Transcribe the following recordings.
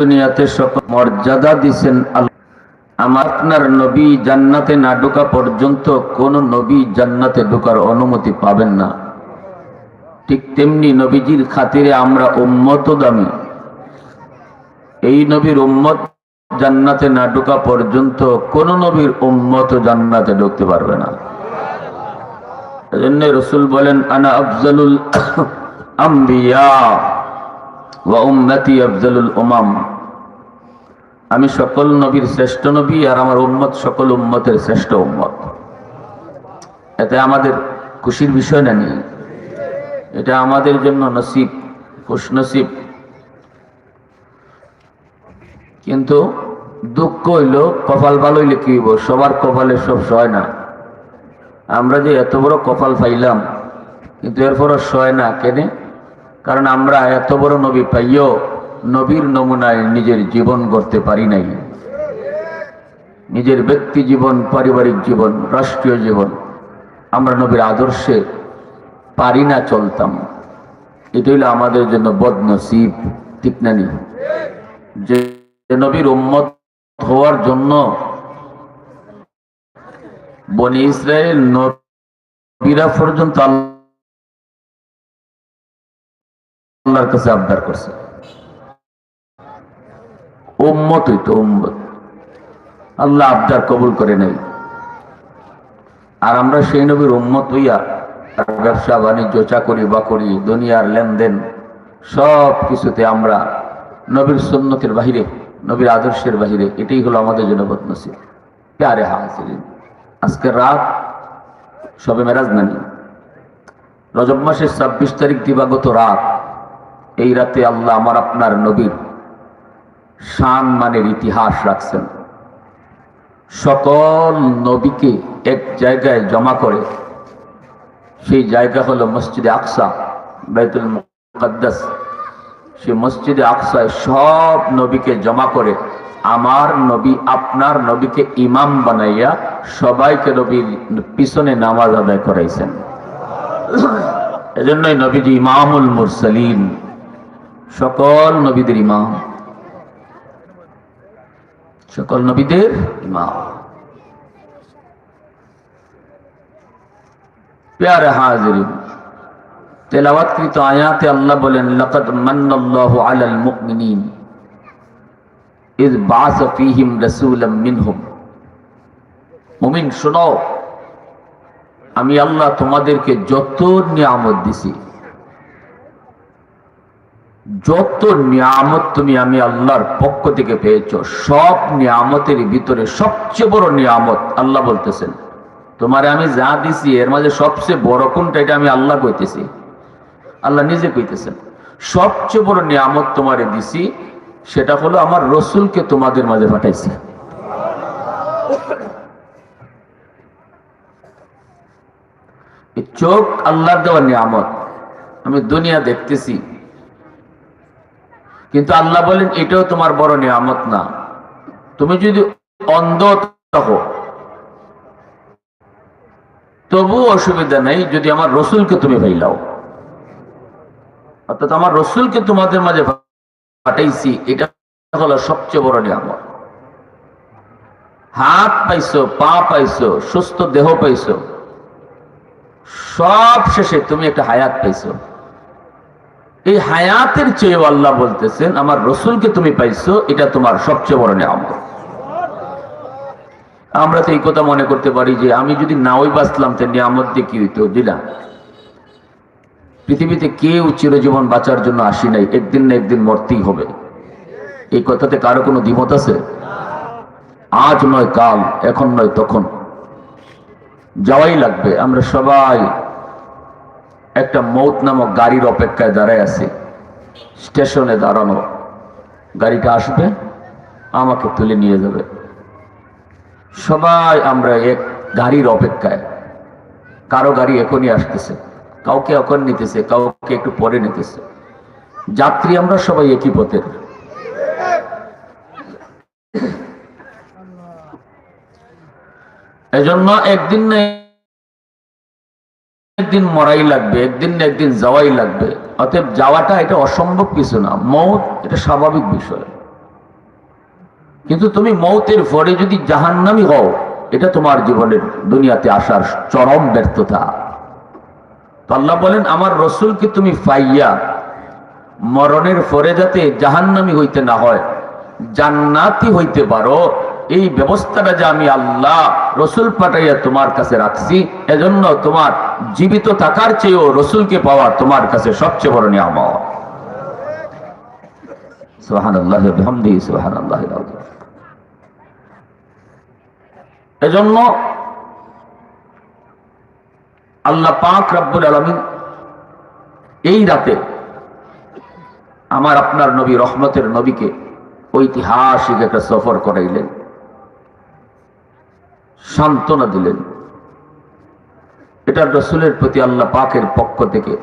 দুনিয়াতে সকল মর্যাদা দিছেন আমার আপনার নবী জান্নাতে না ঢোকা পর্যন্ত কোন নবী জান্নাতে ঢোকার অনুমতি পাবেন না। ঠিক তেমনি নবীজির খাতিরে আমরা উম্মত দামি। এই নবীর উম্মত জান্নাতে না ঢোকা পর্যন্ত কোন নবীর উম্মত জান্নাতে ঢুকতে পারবে না। এজন্য রসুল বলেন, আনা আফজালুল আম্বিয়া। ওয়া উম্মতি উমাম। আমি সকল নবীর শ্রেষ্ঠ নবী আর আমার উম্মত সকল উম্মতের শ্রেষ্ঠ উম্মত। এতে আমাদের খুশির বিষয় না নেই। এটা আমাদের জন্য নসিব খুশ নসিব কিন্তু দুঃখ হইল, কপাল ভালো হইলে কি সবার কপালে সব সয় না। আমরা যে এত বড় কপাল পাইলাম, কিন্তু এরপরও সয় না। কেনে? কারণ আমরা এত বড় নবী পাইও নবীর নমুনায় নিজের জীবন গড়তে পারি নাই। নিজের ব্যক্তি জীবন, পারিবারিক জীবন, রাষ্ট্রীয় জীবন আমরা নবীর আদর্শে পারি না, চলতাম। এটা হইল আমাদের জন্য বদনসিব ঠিক না যে নবীর উম্মত হওয়ার জন্য বনি ইসরায়েল নবীরা পর্যন্ত আল্লাহর কাছে আবদার করছে। উম্মত হইতো উম্মত। আল্লাহ আবদার কবুল করে নাই আর আমরা সেই নবীর উম্মত হইয়া ব্যবসা, বাণিজ্য, চাকরি বাকরি, দুনিয়ার লেনদেন সব কিছুতে আমরা নবীর সুন্নতের বাহিরে, নবীর আদর্শের বাহিরে, এটাই হলো আমাদের জন্য বদনসিব। প্যারে হাজিরিন, আজকে রাত সবে মেরাজ নানি। রজব মাসের ছাব্বিশ তারিখ দিবাগত রাত। এই রাতে আল্লাহ আমার আপনার নবীর শান মানের ইতিহাস রাখছেন। সকল নবীকে এক জায়গায় জমা করে, সেই জায়গা হলো মসজিদে আকসা, বাইতুল মুকদ্দাস। সেই মসজিদে আকসায় সব নবীকে জমা করে, আমার নবী আপনার নবীকে ইমাম বানাইয়া সবাইকে নবীর পিছনে নামাজ আদায় করাইছেন। এজন্যই নবীজি ইমামুল মুরসালিন সকল নবীদের ইমাম। সকল নবীদের ইমাম। প্যারে হাজিরিন, তেলাওয়াতকৃত আয়াতে আল্লাহ বলেন, লাকাদ মান্নাল্লাহু আলাল মুমিনিন ইয বাআসা ফীহিম রাসূলাম মিনহুম। মুমিন, শোনো, আমি আল্লাহ তোমাদেরকে যত নিয়ামত দিছি যত নিয়ামত তুমি আমি আল্লাহর পক্ষ থেকে পেয়েছ, সব নিয়ামতের ভিতরে সবচেয়ে বড় নিয়ামত আল্লাহ বলতেছেন। তোমারে আমি যা দিছি, এর মাঝে সবচেয়ে বড় কোনটা, এটা আমি আল্লাহ কইতেছি। আল্লাহ নিজে কইতেছেন, সবচেয়ে বড় নিয়ামত তোমারে দিছি, সেটা হলো আমার রসুলকে তোমাদের মাঝে পাঠাইছি। চোখ আল্লাহর দেওয়া নিয়ামত, আমি দুনিয়া দেখতেছি কিন্তু আল্লাহ বলেন, এটাও তোমার বড় নিয়ামত না। তুমি যদি অন্ধ থাকো তবু অসুবিধা নেই যদি আমার রসুলকে তুমি ভাইলাও অর্থাৎ আমার রসুলকে তোমাদের মাঝে পাঠাইছি, এটা হলো সবচেয়ে বড় নিয়ামত। হাত পাইছো, পা পাইছো, সুস্থ দেহ পাইছো, সব শেষে তুমি একটা হায়াত পাইছো। এই হায়াতের চেয়েও আল্লাহ বলতেছেন, আমার রসুলকে তুমি পাইছো, এটা তোমার সবচেয়ে বড় নিয়ামত। আমরা তো এই কথা মনে করতে পারি যে আমি যদি নাওই বাঁচলাম, তো নিয়ামত দিয়ে কি হইতো? দিলা পৃথিবীতে কেউ চিরজীবন বাঁচার জন্য আসি নাই, একদিন না একদিন মরতেই হবে। এই কথাতে কারও কোনো দ্বিমত আছে? আজ নয় কাল, এখন নয় তখন। যাওয়াই লাগবে। আমরা সবাই একটা মৌত নামক গাড়ির অপেক্ষায় দাঁড়ায় আছি। স্টেশনে দাঁড়ানো। গাড়িটা আসবে, আমাকে তুলে নিয়ে যাবে। সবাই আমরা এক গাড়ির অপেক্ষায়। কারও গাড়ি এখনই আসতেছে। কাউকে এখন নিতেছে, কাউকে একটু পরে নিতেছে। যাত্রী আমরা সবাই একই পথের। এজন্য একদিন না একদিন মরাই লাগবে, একদিন না একদিন যাওয়াই লাগবে। অতএব যাওয়াটা এটা অসম্ভব কিছু না, মৌত এটা স্বাভাবিক বিষয়। কিন্তু তুমি মৌতের পরে যদি জাহান্নামি হও, এটা তোমার জীবনের দুনিয়াতে আসার চরম ব্যর্থতা। তো আল্লাহ বলেন, আমার রসুলকে তুমি ফাইয়া মরণের পরে যাতে জাহান্নামি হইতে না হয়, জান্নাতি হইতে পারো? এই ব্যবস্থাটা যে আমি আল্লাহ, রসুল পাঠাইয়া তোমার কাছে রাখছি, এজন্য তোমার জীবিত থাকার চেয়েও রসুলকে পাওয়া তোমার কাছে সবচেয়ে বড় আল্লাহ এজন্য আল্লাহ পাক রব্বুল আলমিন এই রাতে আমার আপনার নবী, রহমতের নবীকে ঐতিহাসিক একটা সফর করাইলেন। সান্ত্বনা দিলেন। এটা রসুলের প্রতি আল্লাহ পাকের পক্ষ থেকে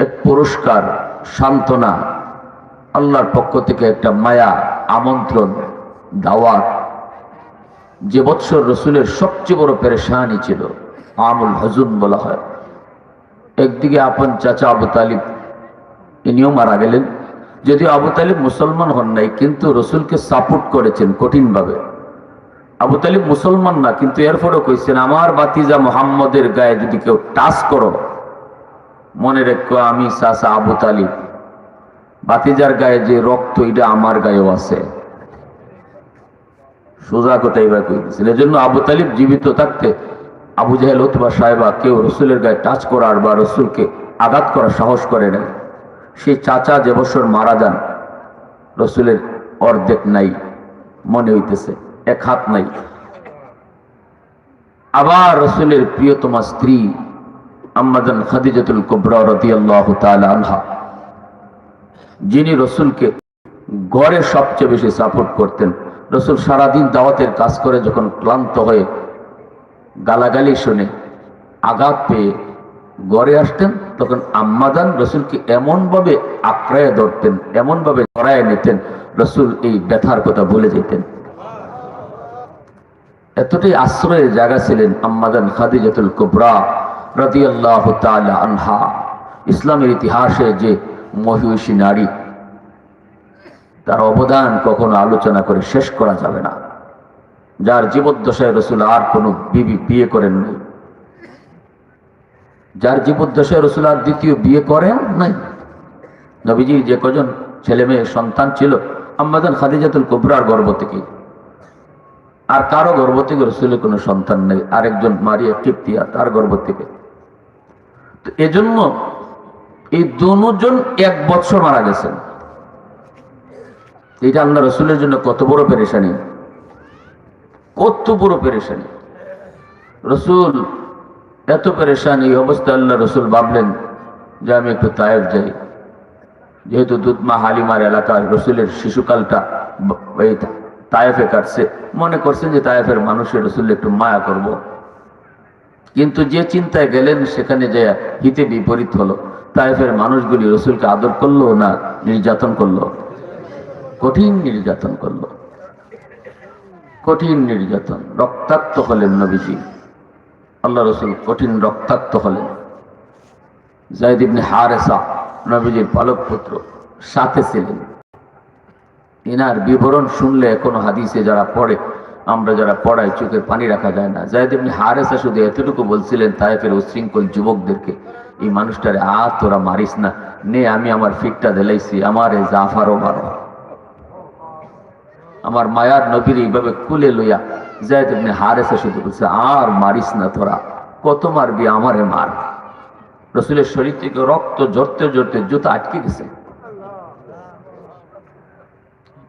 এক পুরস্কার, সান্ত্বনা, আল্লাহর পক্ষ থেকে একটা মায়া, আমন্ত্রণ, দাওয়াত। যে বৎসর রসুলের সবচেয়ে বড় পেরেশানি ছিল, আমুল হজুন বলা হয়। একদিকে আপন চাচা আবু তালিব, ইনিও মারা গেলেন। যদিও আবু তালিব মুসলমান হন নাই, কিন্তু রসুলকে সাপোর্ট করেছেন কঠিনভাবে। আবু তালিব মুসলমান না, কিন্তু এরপরেও কইছেন, আমার বাতিজা মোহাম্মদের গায়ে যদি কেউ টাচ করো, মনে রেখো আমি চাচা আবু তালিব। বাতিজার গায়ে যে রক্ত, এটা আমার গায়েও আছে। সোজা কথা এবার এজন্য আবু তালিব জীবিত থাকতে আবু জাহেল অথবা সাহেবা কেউ রসুলের গায়ে টাচ করার বা রসুলকে আঘাত করার সাহস করে না সেই চাচা যে বছর মারা যান, রসুলের অর্ধেক নাই, মনে হইতেছে। এক হাত নাই। আবার রসুলের প্রিয়তমা স্ত্রী আম্মাদান খাদিজাতুল কুবরা রাদিয়াল্লাহু তাআলা আনহা, যিনি রসুলকে গড়ে সবচেয়ে বেশি সাপোর্ট করতেন। রসুল সারাদিন দাওয়াতের কাজ করে যখন ক্লান্ত হয়ে গালাগালি শুনে আঘাত পেয়ে গড়ে আসতেন, তখন আম্মাদান রসুলকে এমনভাবে আক্রায় ধরতেন, এমনভাবে জড়ায় নিতেন, রসুল এই ব্যথার কথা ভুলে যেতেন। এতটাই আশ্রয়ের জায়গা ছিলেন আম্মাদান খাদিজাতুল কুবরা রাদিয়াল্লাহ তাআলা আনহা। ইসলামের ইতিহাসে যে মহিষী নারী, তার অবদান কখনো আলোচনা করে শেষ করা যাবে না। যার জীবদ্দশায় রসুল আর কোনো বিবি বিয়ে করেন নাই। যার জীবদ্দশায় রসুল আর দ্বিতীয় বিয়ে করেন নাই। নবীজির যে কজন ছেলে মেয়ে সন্তান ছিল আম্মাদান খাদিজাতুল কুবরার গর্ভ থেকে আর কারও গর্ভ থেকে রসুলের কোনো সন্তান নেই। আরেকজন মারিয়া কিপ্তিয়া, তার গর্ভ থেকে তো এজন্য এই দুজন এক বৎসর মারা গেছেন। এটা আল্লাহ রসুলের জন্য কত বড় পেরেশানি। কত বড় পেরেশানি। রসুল, এত পেরেশানি, এই অবস্থা আল্লাহ রসুল ভাবলেন যে আমি একটু তায়েফ যাই যেহেতু দুধমা হালিমার এলাকার রসুলের শিশুকালটা তায়েফে কাটছে। মনে করছেন যে তায়েফের মানুষের রসুল একটু মায়া করব। কিন্তু যে চিন্তায় গেলেন, সেখানে যে হিতে বিপরীত হলো। তায়েফের মানুষগুলি রসুলকে আদর করল না নির্যাতন করল? কঠিন নির্যাতন করল। কঠিন নির্যাতন। রক্তাক্ত হলেন নবীজি। আল্লাহ রসুল কঠিন রক্তাক্ত হলেন। ইবনে হারেসা, নবীজির পালক পুত্র সাথে ছিলেন। ইনার বিবরণ শুনলে এখনও হাদিসে যারা পড়ে, আমরা যারা পড়াই, চোখের পানি রাখা যায় না। জায়দ ইবনে হারেসা শুধু এতটুকু বলছিলেন তাইফের উশৃঙ্খল যুবকদেরকে, এই মানুষটারে আ তোরা মারিস না। নে, আমি আমার ফিকটা দিলাইছি আমার এ জাফারও মারো আমার মায়ার নবীর এইভাবে কুলে লইয়া জায়দ ইবনে হারেসা শুধু বলছে, আর মারিস না তোরা, কত মারবি আমারে মার। রসুলের শরীর থেকে রক্ত জড়তে জড়তে জুতা আটকে গেছে।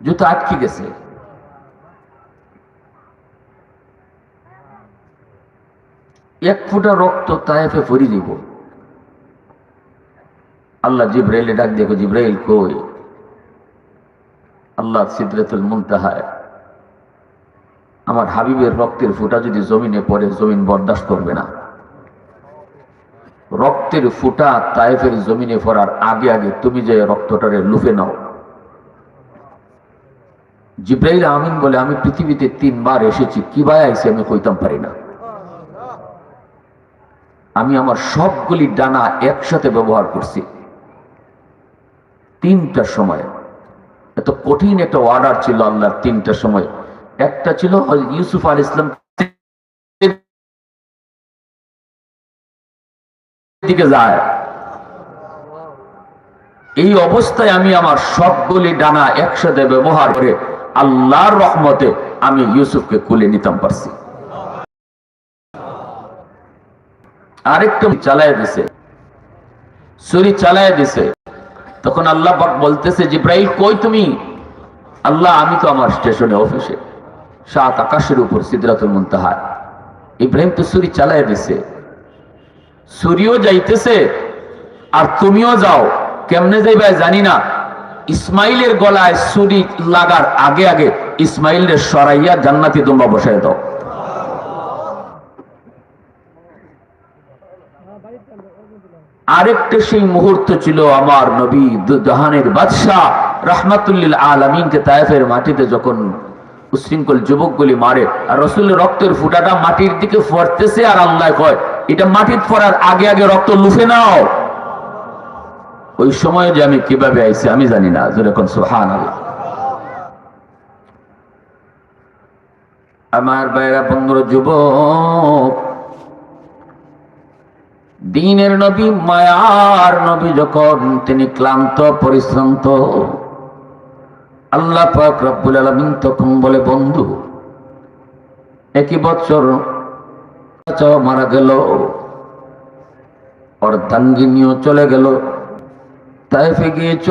জুতা আটকে গেছে। এক ফুটা রক্ত তায়েফে ফরি দিব। আল্লাহ জিব্রাইলে ডাক দেখো, জিব্রাইল কই? আল্লাহ সিদ্রাতুল মুনতাহায়, আমার হাবিবের রক্তের ফুটা যদি জমিনে পড়ে, জমিন বরদাস্ত করবে না। রক্তের ফুটা তায়েফের জমিনে পড়ার আগে আগে তুমি যে রক্তটারে লুফে নাও। জিব্রাইল আমিন বলে, আমি পৃথিবীতে তিনবার এসেছি, কি বায় আইসি আমি কইতাম পারি না। আমি আমার সবগুলি ডানা একসাথে ব্যবহার করছি। তিনটার সময়, এত কঠিন একটা অর্ডার ছিল আল্লাহর তিনটার সময়। একটা ছিল ইউসুফ আল ইসলাম দিকে যায়। এই অবস্থায় আমি আমার সবগুলি ডানা একসাথে ব্যবহার করে আল্লাহর রহমতে আমি ইউসুফকে কুলে নিতাম পারছি। চালায় দিছে। চালায় দিছে। তখন আল্লাহ বলতেছে কই তুমি? আল্লাহ, আমি তো আমার স্টেশনে, অফিসে। সাত আকাশের উপর সিদ্ধাতুল মুনতাহা। ইব্রাহিম তো ছুরি চালায় দিছে। ছুরিও যাইতেছে, আর তুমিও যাও। কেমনে যাইবা জানি না। ইসমাইলের গলায় ছুরি লাগার আগে আগে ইসমাইলের সরাইয়া জান্নাতি তোমরা বসায় দাও। আরেকটা সেই মুহূর্ত ছিল আমার নবী জাহানের বাদশাহ রাহমাতুল্লিল আলমিনকে তায়েফের মাটিতে যখন উশৃঙ্খল যুবকগুলি মারে, আর রসুলের রক্তের ফুটাটা মাটির দিকে ফরতেছে আর আল্লাহ কয়, এটা মাটির ফরার আগে আগে রক্ত লুফে নাও। ওই সময় যে আমি কীভাবে আইছি আমি জানি না। যেরকম সোহান আল্লাহ আমার বাইরা বন্ধুর, যুবক, দিনের নবী, মায়ার নবী যখন তিনি ক্লান্ত, পরিশ্রান্ত, আল্লাহ পাক রব্বুল আলামিন তখন বলে, বন্ধু, একই বছর মারা গেল, অর্ধাঙ্গিনীও চলে গেল তাইফে গিয়েছ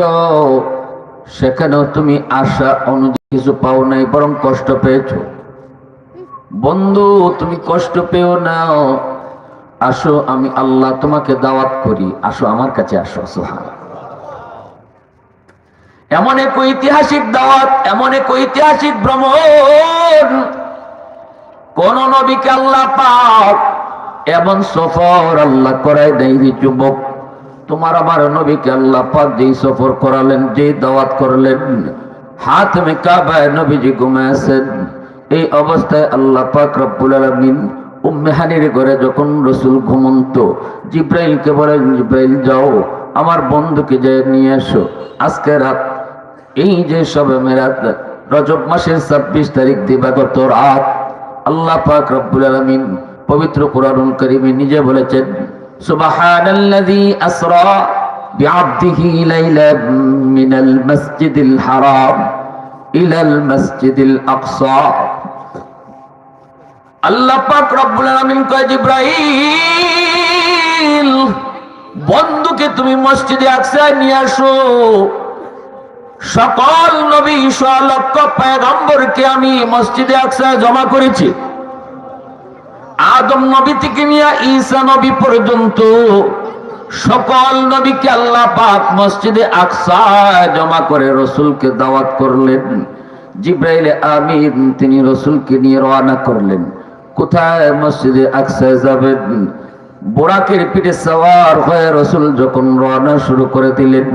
সেখানেও তুমি আশা অনুযায়ী কিছু পাও নাই, বরং কষ্ট পেয়েছ। বন্ধু, তুমি কষ্ট পেও নাও। আসো, আমি আল্লাহ তোমাকে দাওয়াত করি। আসো, আমার কাছে আসো সোহান এমন এক ঐতিহাসিক দাওয়াত, এমন এক ঐতিহাসিক ভ্রমণ। কোন নবীকে আল্লাহ পাক এমন সফর আল্লাহ করায় দেয় রে যুবক। তোমার আমার নবীকে আল্লাহ পাক যেই সফর করালেন, যেই দাওয়াত করলেন, হাত মে কাবায় নবীজি ঘুমাইছেন এই অবস্থায় আল্লাহ পাক রব্বুল আলামিন উম্মেহানির ঘরে যখন রসুল ঘুমন্ত, জিব্রাইলকে বলেন, জিব্রাইল, যাও, আমার বন্ধুকে যায় নিয়ে এসো। আজকে রাত, এই যে সবে মেরাত, রজব মাসের ছাব্বিশ তারিখ দিবাগত রাত। আল্লাহ পাক রব্বুল আলামিন পবিত্র কোরআনুল কারীমে নিজে বলেছেন সুবহানাল্লাযী আসরা বিআবদিহি লাইলাম মিনাল মাসজিদিল হারাম ইলাল মাসজিদিল আকসা। আল্লাহ পাক রব্বুল আলামিন কয়, জিব্রাইল, বন্ধুকে তুমি মসজিদে আকসায় নিয়ে আসো। সকল নবী লক্ষ পয়গম্বরকে আমি মসজিদে আকসায় জমা করেছি। আদম নবী থেকে নিয়ে ঈসা নবী পর্যন্ত সকল নবীকে আল্লাহ পাক মসজিদে আকসায় জমা করে রসুলকে দাওয়াত করলেন। জিব্রাইলে আমিন তিনি রসুলকে নিয়ে রওনা করলেন। কোথায় মসজিদে আকসায় যাবেন? বোরাকের পিঠে সওয়ার হয়ে রসুল যখন রওনা শুরু করে দিলেন,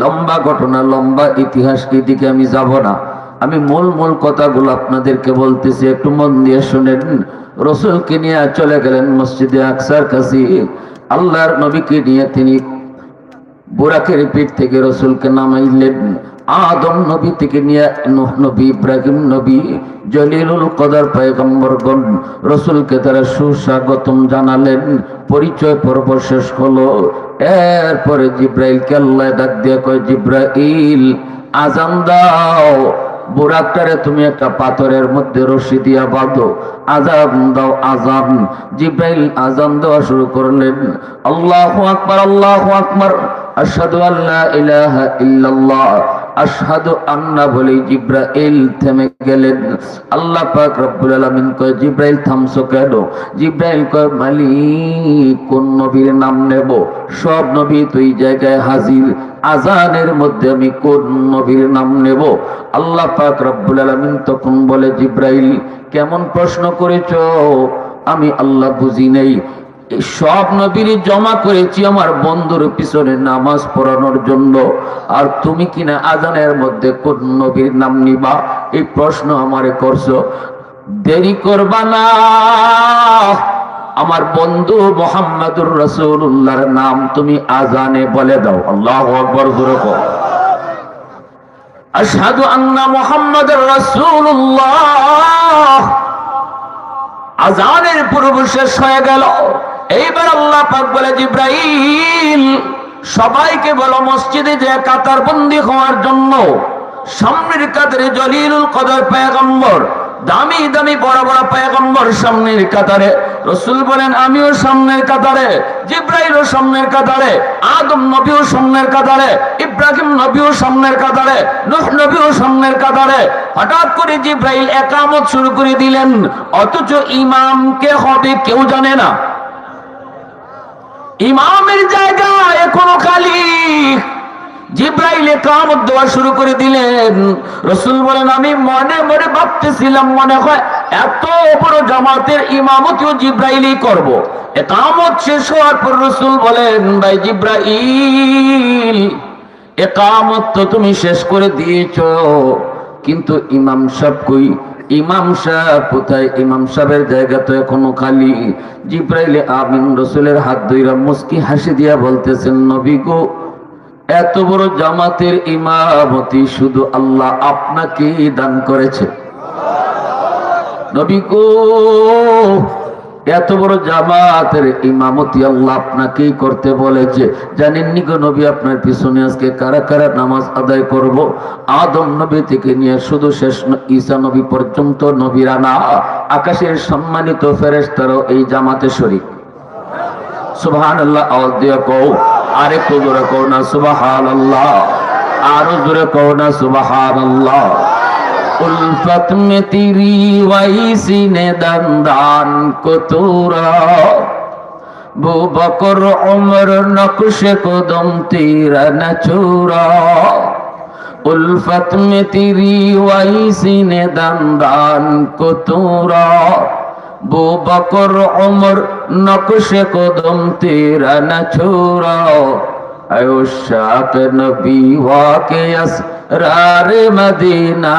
লম্বা ঘটনা, লম্বা ইতিহাস এদিকে আমি যাব না। আমি মূল মূল কথাগুলো আপনাদেরকে বলতেছি, একটু মন দিয়ে শুনেন। রসুলকে নিয়ে চলে গেলেন মসজিদে আকসার কাছে। আল্লাহর নবীকে নিয়ে তিনি বুরাকের পিঠ থেকে রসুলকে নামাইলেন। আদম নবী থেকে নিয়ে নূহ নবী, ইব্রাহিম নবী, জলিলুল কদর রসুলকে তারা সুস্বাগতম জানালেন। পরিচয় পর্ব শেষ হলো। এরপরে জিব্রাইলকে আল্লাহ ডাক দিয়ে কয়, জিব্রাইল, আজান দাও। বুরাকটারে তুমি একটা পাথরের মধ্যে রশি দিয়া বাঁধো। আজান দাও আজান জিব্রাইল আজান দেওয়া শুরু করলেন। আল্লাহু আকবার আল্লাহু আকবার। আসাদু আল্লাহ ইলাহা ইল্লাল্লাহ। আশহাদু আন্না বলে জিব্রাইল থেমে গেলেন। আল্লাহ পাক রব্বুল আলামিন কয়, জিব্রাইল, থামছো কেন? জিব্রাইল কয়, মালিক, কোন নবীর নাম নেব? সব নবী তুই জায়গায় হাজির। আজানের মধ্যে আমি কোন নবীর নাম নেব? আল্লাহ পাক রব্বুল আলামিন তখন বলে, জিব্রাইল, কেমন প্রশ্ন করেছ? আমি আল্লাহ বুঝি নেই। সব নবীর জমা করেছি আমার বন্ধুর পিছনে নামাজ পড়ানোর জন্য। আর তুমি কিনা আজানের মধ্যে কোন নবীর নাম নিবা? এই প্রশ্ন আমারে করছ। দেরি করবা না। আমার বন্ধু মোহাম্মদুর রসুল্লাহর নাম তুমি আজানে বলে দাও। আল্লাহ আকবর, জোরে কর। আশহাদু আন্না মুহাম্মাদুর রাসূলুল্লাহ। আজানের পূর্ব শেষ হয়ে গেল। এইবার আল্লাহ পাক বলে, জিব্রাইল, সবাইকে বলো, মসজিদে যে কাতার বন্দি হওয়ার জন্য সামনের কাতারে জলিলুল কদর পেগম্বর দামি দামি বড় বড় পায়গম্বর সামনের কাতারে, রসুল বলেন, আমিও সামনের কাতারে, জিব্রাইলও সামনের কাতারে, আদম নবীও সামনের কাতারে, ইব্রাহিম নবীও সামনের কাতারে, নুহ নবীও সামনের কাতারে। হঠাৎ করে জিব্রাইল একামত শুরু করে দিলেন, অথচ ইমাম কে হবে কেউ জানে না। ইমামের জায়গা এখনও খালি। জিব্রাইল কামত দেওয়া শুরু করে দিলেন। রসুল বলেন, আমি মনে মনে ভাবতেছিলাম, মনে হয় এত বড় জামাতের ইমামতিও জিব্রাইলই করব। একামত শেষ হওয়ার পর রসুল বলেন, ভাই জিব্রাইল একামত তো তুমি শেষ করে দিয়েছ। কিন্তু ইমাম সাহেব কই? ইমাম সাহেব কোথায়? ইমাম সাহেবের জায়গা তো এখনও খালি। জিব্রাইলে আমিন রসুলের হাত ধইরা মুস্কি হাসি দিয়া বলতেছেন, নবী গো এত বড় জামাতের ইমামতি শুধু আল্লাহ আপনাকে দান করেছে। নবী গো, এত বড় জামাতের ইমামতি আল্লাহ আপনাকেই করতে বলেছে। জানেননি গো নবী, আপনার পিছনে আজকে কারা কারা নামাজ আদায় করব? আদম নবী থেকে নিয়ে শুধু শেষ ঈসা নবী পর্যন্ত নবীরা না আকাশের সম্মানিত ফেরেশতারাও এই জামাতে শরীক। সুবহান আল্লাহ আওয়াজ দিয়ে কও। আর একটু জোরে কৌ না সুবাহান আল্লাহ আরও জোরে কৌ না সুবাহান আল্লাহ উলফত মে তিরি ওয়াইসি নে দন্দান কতুরা। বুবকর উমর নকশ কদম তীরা না উলফত মে তিরি ওয়াইসি दंदान को तोरा वो बकर उम्र नक्श कदम तेरा न छोरा আয়ো শাক নবী ওয়াকে আসরার মদিনা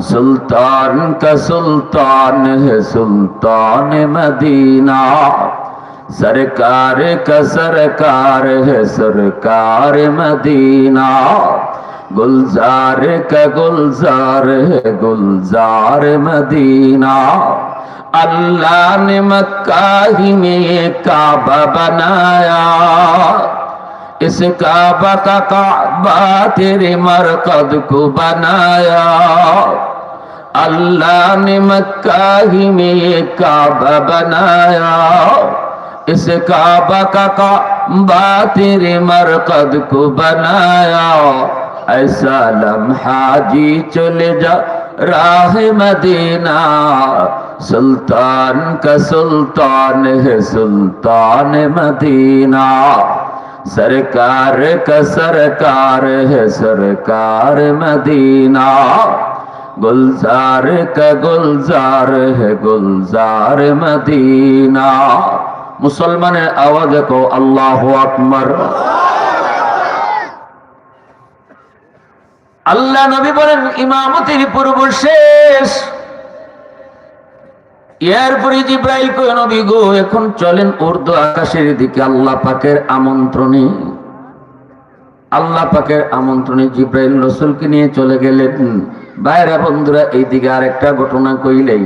সুলতান কা সুলতান হে সুলতান মদিনা सरकार का सरकार है सरकार मदीना गुलजार का गुलजार है गुलजार मदीना अल्लाह ने मक्का ही में काबा बनाया। इस काबा का काबा तेरे मरकद को बनाया। अल्लाह ने मक्का ही में काबा बनाया। इस काबा का काबा तेरे मरकद को बनाया। ऐसा लम्हा जी चले जा राह मदीना। سلطان کا سلطان ہے سلطان مدینہ سرکار کا سرکار ہے سرکار مدینہ گلزار کا گلزار ہے گلزار مدینہ মুসলমান আওয়াজ কো আল্লাহ আকবর আল্লাহ নবী বলেন ইমামতির পূর্ব শেষ এরপরে জিব্রাইল কই নবী গো, এখন চলেন উর্দু আকাশের দিকে। আল্লাহ পাকের আমন্ত্রণে। আল্লাহ পাকের আমন্ত্রণে জিব্রাইল রসুলকে নিয়ে চলে গেলেন। বাইরা বন্ধুরা, এইদিকে আরেকটা ঘটনা কইলেই,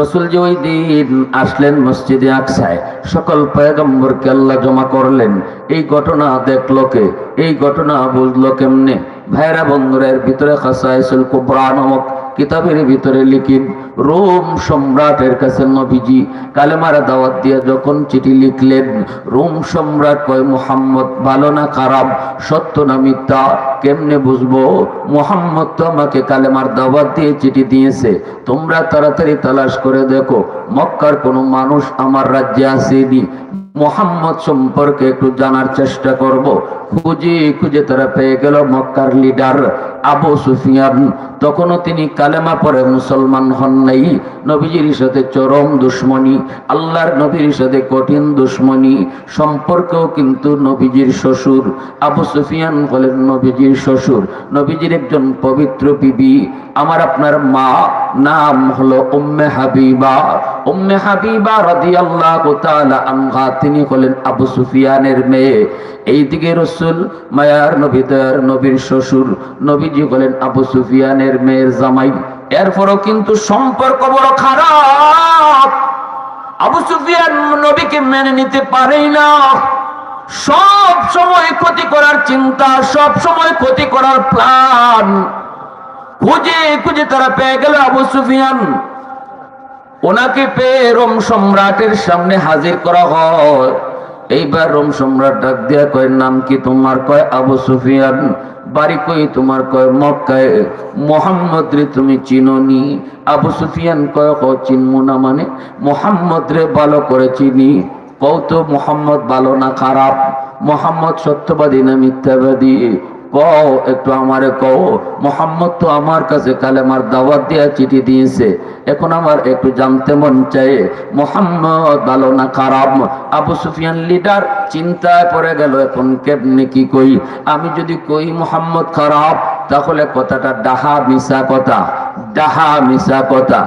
রসুল যে ওই দিন আসলেন মসজিদে আকসায়, সকল পয়গম্বরকে আল্লাহ জমা করলেন। এই ঘটনা দেখল কে? এই ঘটনা বুঝলো কেমনে? ভাইরা বন্ধুরা, এর ভিতরে খাসাইসুল কুবরা নামক কিতাবের ভিতরে লিখিন রোম সম্রাটের কাছে নবীজি কালেমারা দাওয়াত দিয়ে যখন চিঠি লিখলেন, রোম সম্রাট কয়, মোহাম্মদ, ভালো না খারাপ? সত্য না মিথ্যা? কেমনে বুঝব? মোহাম্মদ তো আমাকে কালেমার দাওয়াত দিয়ে চিঠি দিয়েছে। তোমরা তাড়াতাড়ি তালাশ করে দেখো, মক্কার কোনো মানুষ আমার রাজ্যে আসেনি। মোহাম্মদ সম্পর্কে একটু জানার চেষ্টা করব। খুঁজে খুঁজে তারা পেয়ে গেল মক্কার লিডার আবু সুফিয়ান। তখনও তিনি কালেমা পরে মুসলমান হন নাই। নবীজির সাথে চরম দুশ্মনী, আল্লাহর নবীর সাথে কঠিন দুশ্মনী। সম্পর্কেও কিন্তু নবীজির শ্বশুর। আবু সুফিয়ান হলেন নবীজির শ্বশুর। নবীজির একজন পবিত্র বিবি। আমার আপনার মা, নাম হলো উম্মে হাবিবা। উম্মে হাবিবা রাদিয়াল্লাহু তাআলা আনহা, তিনি হলেন আবু সুফিয়ানের মেয়ে। এইদিকে রসুল মায়ার নবী দয়ার নবীর শ্বশুর নবীজি হলেন আবু সুফিয়ানের মেয়ের জামাই। এরপরও কিন্তু সম্পর্ক বড় খারাপ। আবু সুফিয়ান নবীকে মেনে নিতে পারেই না। সব সময় ক্ষতি করার চিন্তা, সব সময় ক্ষতি করার প্ল্যান। খুঁজে খুঁজে তারা পেয়ে গেল আবু সুফিয়ান। ওনাকে পেয়ে রোম সম্রাটের সামনে হাজির করা হয়। এইবার রোম সম্রাট ডাক দিয়া কয়, নাম কি তোমার? কয়, আবু সুফিয়ান। বাড়ি কই তোমার? কয়, মক্কায়। মোহাম্মদ রে, তুমি চিনোনি। আবু সুফিয়ান কয় ক চিনমু না মানে? মোহাম্মদ রে, ভালো করে চিনি। কও তো, মোহাম্মদ ভালো না খারাপ? মোহাম্মদ সত্যবাদী না মিথ্যাবাদী? কও, একটু আমারে কও। মোহাম্মদ তো আমার কাছে কালেমার দাওয়াত দিয়া চিঠি দিয়েছে। এখন আমার একটু জানতে মন চাই মোহাম্মদ ভালো না খারাপ? আবু সুফিয়ান লিডার চিন্তায় পড়ে গেল, এখন কেমনে কি কই? আমি যদি কই মোহাম্মদ খারাপ, তাহলে কথাটা ডাহা মিশা কথা, ডাহা মিশা কথা।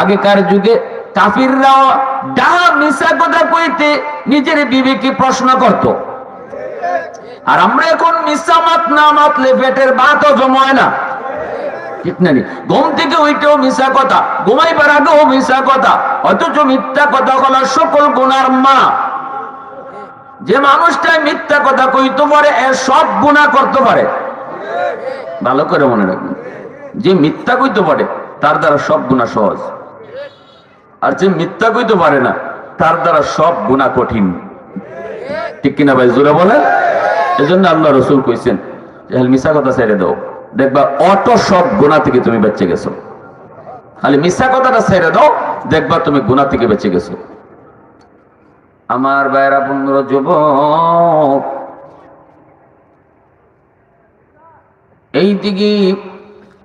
আগেকার যুগে কাফিররাও ডাহা মিশা কথা কইতে নিজের বিবেকে প্রশ্ন করতো। আর আমরা এখন মিশা মাত না মাতলে পেটের ভাতও জমায় না। না? ঘুম থেকে ওইটাও মিশা কথা, ঘুমাইবার আগেও মিথ্যা কথা সকল গুনার মা। যে মিথ্যা কথা কইতে পারে সব করতে পারে। ভালো করে মনে রাখবেন, যে মিথ্যা কইতে পারে, তার দ্বারা সব গুণা সহজ। আর যে মিথ্যা কইতে পারে না, তার দ্বারা সব গুণা কঠিন। ঠিক কিনা ভাই, জোরে বলেন? এজন্য আল্লাহ রসুল কইছেন মিশা কথা ছেড়ে দাও। দেখবা অত সব গুণা থেকে তুমি বেঁচে গেছো। খালি মিশা কথাটা ছেড়ে দাও, দেখবা তুমি গুণা থেকে বেঁচে গেছো। আমার বাইরা বন্ধুরা, যুবক, এই দিকে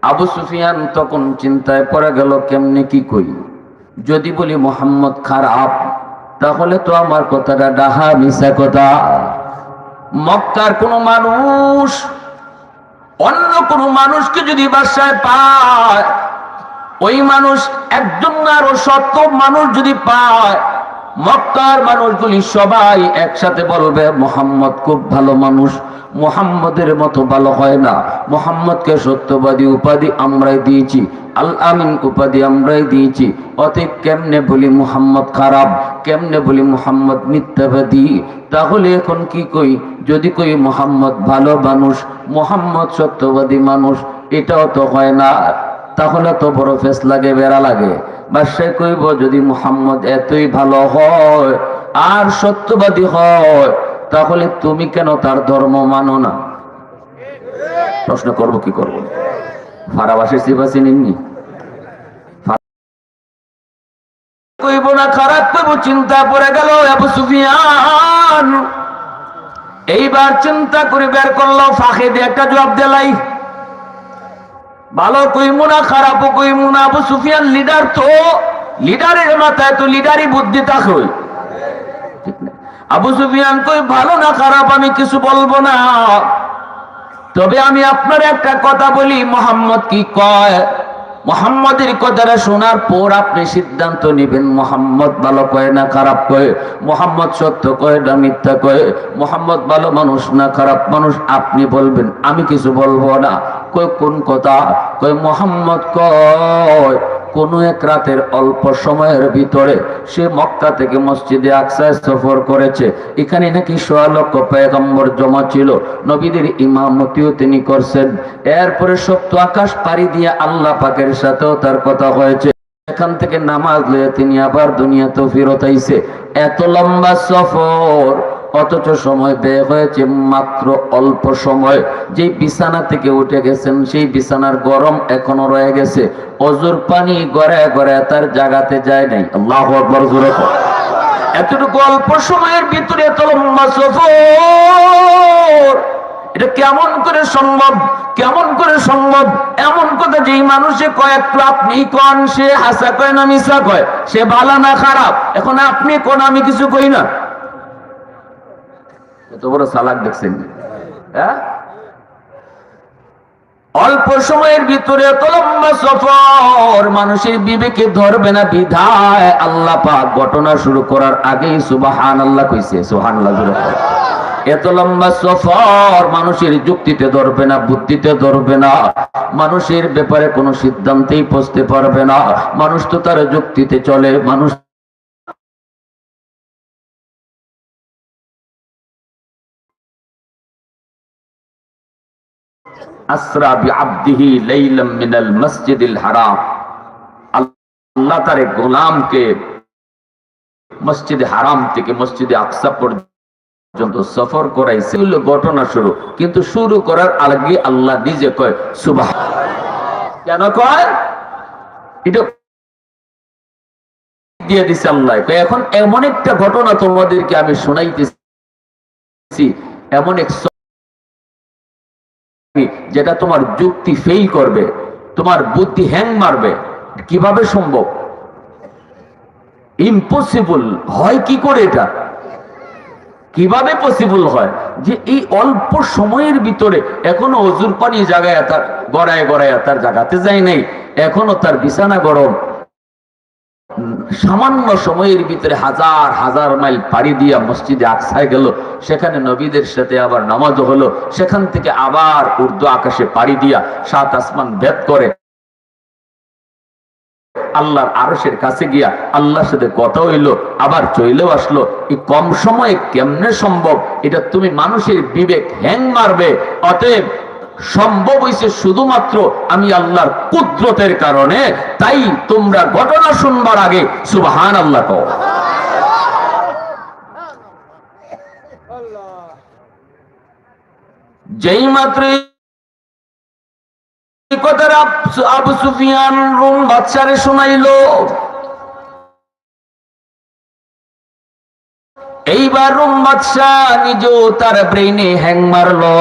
আবু সুফিয়ান তখন চিন্তায় পড়ে গেল, কেমনে কি কই যদি বলি, মোহাম্মদ খারাপ, তাহলে তো আমার কথাটা ডাহা মিশা কথা। মক্কার কোনো মানুষ, অন্য কোনো মানুষকে যদি বাসায় পায়, ওই মানুষ একজন আরও শত মানুষ যদি পায় মক্কার মানুষগুলি সবাই একসাথে বলবে, মোহাম্মদ খুব ভালো মানুষ, মোহাম্মদের মতো ভালো হয় না। মোহাম্মদকে সত্যবাদী উপাধি আমরাই দিয়েছি, আল আমিন উপাধি আমরাই দিয়েছি। অতএব কেমনে বলি মোহাম্মদ খারাপ, কেমনে বলি মোহাম্মদ মিথ্যাবাদী? তাহলে এখন কি কই? যদি কই মোহাম্মদ ভালো মানুষ, মোহাম্মদ সত্যবাদী মানুষ, এটাও তো হয় না। তাহলে তো বড় ফেস লাগে, বেড়া লাগে। বাসায় কইব, যদি মোহাম্মদ এতই ভালো হয়, আর সত্যবাদী হয়, তাহলে তুমি কেন তার ধর্ম মানো না? প্রশ্ন করব কি করব? ফারাবাসের সিবাসি নিননি কইব না, খারাপ কইব চিন্তা পড়ে গেল আবু সুফিয়ান। এইবার চিন্তা করে বের করল, ফাঁকে দিয়ে একটা জবাব দিলাই। ভালো কইমু না খারাপও কইমু না আবু সুফিয়ান লিডার তো। লিডারের মাথায় তো লিডারই বুদ্ধি থাকে? আবু সুফিয়ান কই, ভালো না, খারাপ আমি কিছু বলব না। তবে আমি আপনার একটা কথা বলি, মোহাম্মদ কি কয়? মোহাম্মদের কথাটা শোনার পর আপনি সিদ্ধান্ত নেবেন, মোহাম্মদ ভালো কয় না, খারাপ কয়? মোহাম্মদ সত্য কয় না, মিথ্যা কয়? মোহাম্মদ ভালো মানুষ না, খারাপ মানুষ? আপনি বলবেন, আমি কিছু বলব না। কয়, কোন কথা? কয়, মোহাম্মদ কয়, কোন এক রাতের অল্প সময়ের ভিতরে সে মক্কা থেকে মসজিদে আকসায় সফর করেছে। এখানে নাকি সোয়া লক্ষ পেগম্বর জমা ছিল। নবীদের ইমামতিও তিনি করছেন। এরপরে সপ্ত আকাশ পাড়ি দিয়ে আল্লাহ পাকের সাথেও তার কথা হয়েছে। এখান থেকে নামাজ লয়ে তিনি আবার দুনিয়াতেও ফিরত আইছে। এত লম্বা সফর অথচ সময় ব্যয় হয়েছে মাত্র অল্প সময়। যেই বিছানা থেকে উঠে গেছেন, সেই বিছানার গরম এখনও রয়ে গেছে। অজুর পানি গড়ে গড়ে তার জাগাতে যায় নাই। আল্লাহ আকবর, জোরে এতটুকু অল্প সময়ের ভিতরে এত লম্বা সফর। এটা কেমন করে সম্ভব? কেমন করে সম্ভব? এমন কথা যেই মানুষে কয়, একটু আপনি কন, সে হাসা কয় না মিশা কয়, সে ভালো না খারাপ? এখন আপনি কোন, আমি কিছু কই না। এত বড় দেখছেন হ্যাঁ? অল্প সময়ের ভিতরে এত লম্বা সফর, মানুষের বিবেকে ধরবে না বিধায় আল্লাহ পাক ঘটনা শুরু করার আগেই সুবাহান আল্লাহ কইছে সুহান এত লম্বা সফর, মানুষের যুক্তিতে ধরবে না, বুদ্ধিতে ধরবে না, মানুষের ব্যাপারে কোনো সিদ্ধান্তেই পৌঁছতে পারবে না। মানুষ তো তার যুক্তিতে চলে, মানুষ ঘটনা শুরু। কিন্তু শুরু করার আগে আল্লাহ নিজে কয় সুবাহ কেন কয়? দিয়ে দিছে আল্লাহ। এখন এমন একটা ঘটনা তোমাদেরকে আমি শোনাইতেছি। এমন এক যেটা তোমার যুক্তি ফেল করবে, তোমার বুদ্ধি হ্যাং মারবে, কীভাবে সম্ভব? ইম্পসিবল হয় কি করে এটা? কীভাবে পসিবল হয়? যে এই অল্প সময়ের ভিতরে এখনও অজুর পানি জায়গায় তার, গড়ায় গড়ায় তার জায়গাতে যায় নাই, এখনও তার বিছানা গরম। সামান্য সময়ের ভিতরে হাজার হাজার মাইল পাড়ি দিয়া মসজিদে আকসায় গেল। সেখানে নবীদের সাথে আবার নামাজও হলো। সেখান থেকে আবার উর্দু আকাশে পাড়ি দিয়া সাত আসমান ভেদ করে আল্লাহর আরসের কাছে গিয়া আল্লাহর সাথে কথা হইল, আবার চইলেও আসলো। এই কম সময়ে কেমনে সম্ভব? এটা তুমি মানুষের বিবেক হ্যাং মারবে। অতএব সম্ভব হয়েছে শুধুমাত্র আমি আল্লাহর কুদরতের কারণে। তাই তোমরা ঘটনা শুনবার আগে সুবহান আল্লাহ কও। যেই মাত্র আবু সুফিয়ান রুম বাচ্চারে শোনাইলো, এইবার রুম বাদশাহ নিজেও তার ব্রেইনে হ্যাং মারলো।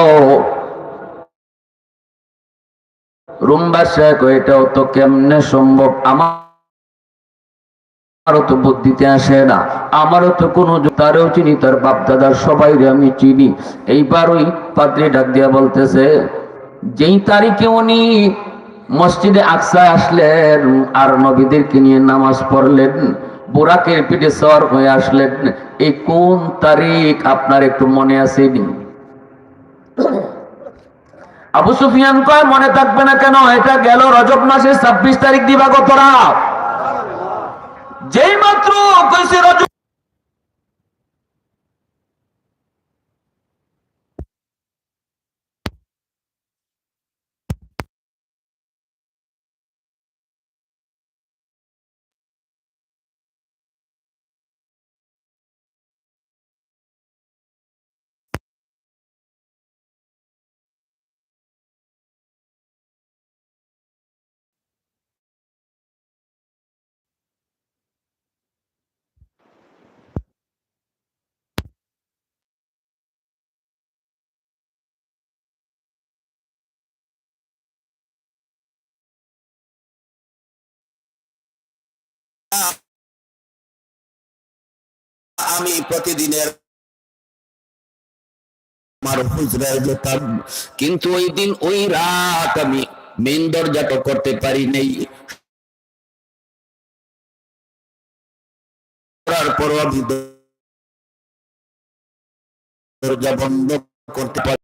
রুম বাদশা কয় এটাও তো কেমনে সম্ভব? আমার আমারও তো বুদ্ধিতে আসে না। আমারও তো কোনো তারেও চিনি, তার বাপ দাদার সবাই আমি চিনি। এইবার ওই পাত্রে ডাক দিয়া বলতেছে, যেই তারিখে উনি মসজিদে আকসা আসলেন, আর নবীদেরকে নিয়ে নামাজ পড়লেন, বোরাকের পিঠে সর হয়ে আসলেন, এই কোন তারিখ আপনার একটু মনে আসেনি আবু সুফিয়ান কয়, মনে থাকবে না কেন? এটা গেল রজব মাসের ছাব্বিশ তারিখ দিবাগত রাত। যেই মাত্র রজব আমি প্রতিদিনের আমার হুজরায় যেতাম। কিন্তু ওই দিন ওই রাত আমি মেন দরজাটা করতে পারি নাই। করার আমি দরজা বন্ধ করতে পারি